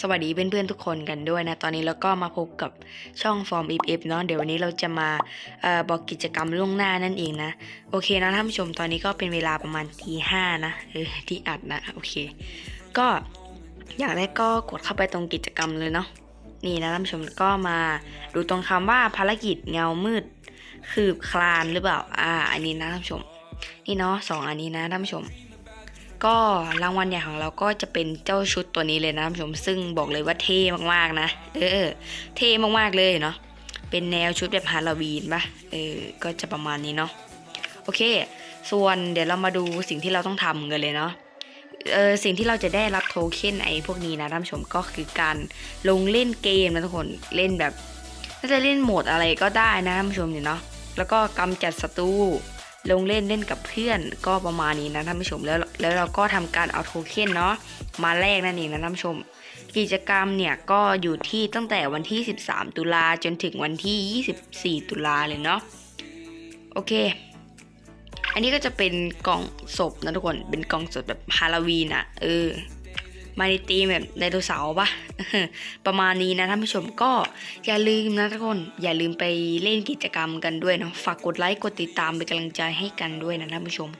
สวัสดีเพื่อนๆทุกคนกันด้วยนะ ตอนนี้เราก็มาพบกับช่องฟอร์ม if if เนาะเดี๋ยววันนี้เราจะมาออบอกกิจกรรมล่วงหน้านั่นเองนะ โอเคนะท่านผู้ชมตอนนี้ก็เป็นเวลาประมาณตีห้านะเออที่อัดนะ โอเค ก็อย่างแรกก็กดเข้าไปตรงกิจกรรมเลยเนาะนี่นะท่านผู้ชมก็มาดูตรงคำว่าภารกิจเงามืด คืบคลานหรือเปล่าอ่า อันนี้นะท่านผู้ชม นี่เนาะสองอันนี้นะท่านผู้ชม ก็รางวัลใหญ่ของเราก็จะเป็นเจ้าชุดตัวนี้เลยนะท่านผู้ชมซึ่งบอกเลยว่าเท่มากๆนะ เออ เท่มากๆเลยเนาะเป็นแนวชุดแบบฮาโลวีนปะเออก็จะประมาณนี้เนาะโอเค ส่วนเดี๋ยวเรามาดูสิ่งที่เราต้องทำกันเลยเนาะเออสิ่งที่เราจะได้รับโทเค็นไอ้พวกนี้นะท่านผู้ชมก็คือการลงเล่นเกมนะทุกคนเล่นแบบน่าจะเล่นโหมดอะไรก็ได้นะท่านผู้ชมเนี่ยเนาะแล้วก็กำจัดศัตรู ลงเล่นเล่นกับเพื่อนก็ประมาณนี้นะท่านผู้ชมแล้วแล้วเราก็ทำการเอาโทเค็นเนาะมาแลกนั่นเองนะท่านผู้ชม กิจกรรมเนี่ยก็อยู่ที่ตั้งแต่วันที่ 13 ตุลาจนถึงวันที่ 24 ตุลาเลยเนาะโอเค อันนี้ก็จะเป็นกล่องศพนะทุกคนเป็นกล่องศพแบบฮาโลวีนอะเออ มาในตีมแบบไดโนเสาร์ปะประมาณนี้นะท่านผู้ชมก็อย่าลืมนะทุกคนอย่าลืมไปเล่นกิจกรรมกันด้วยเนาะฝากกดไลค์กดติดตามเป็นกำลังใจให้กันด้วยนะท่านผู้ชม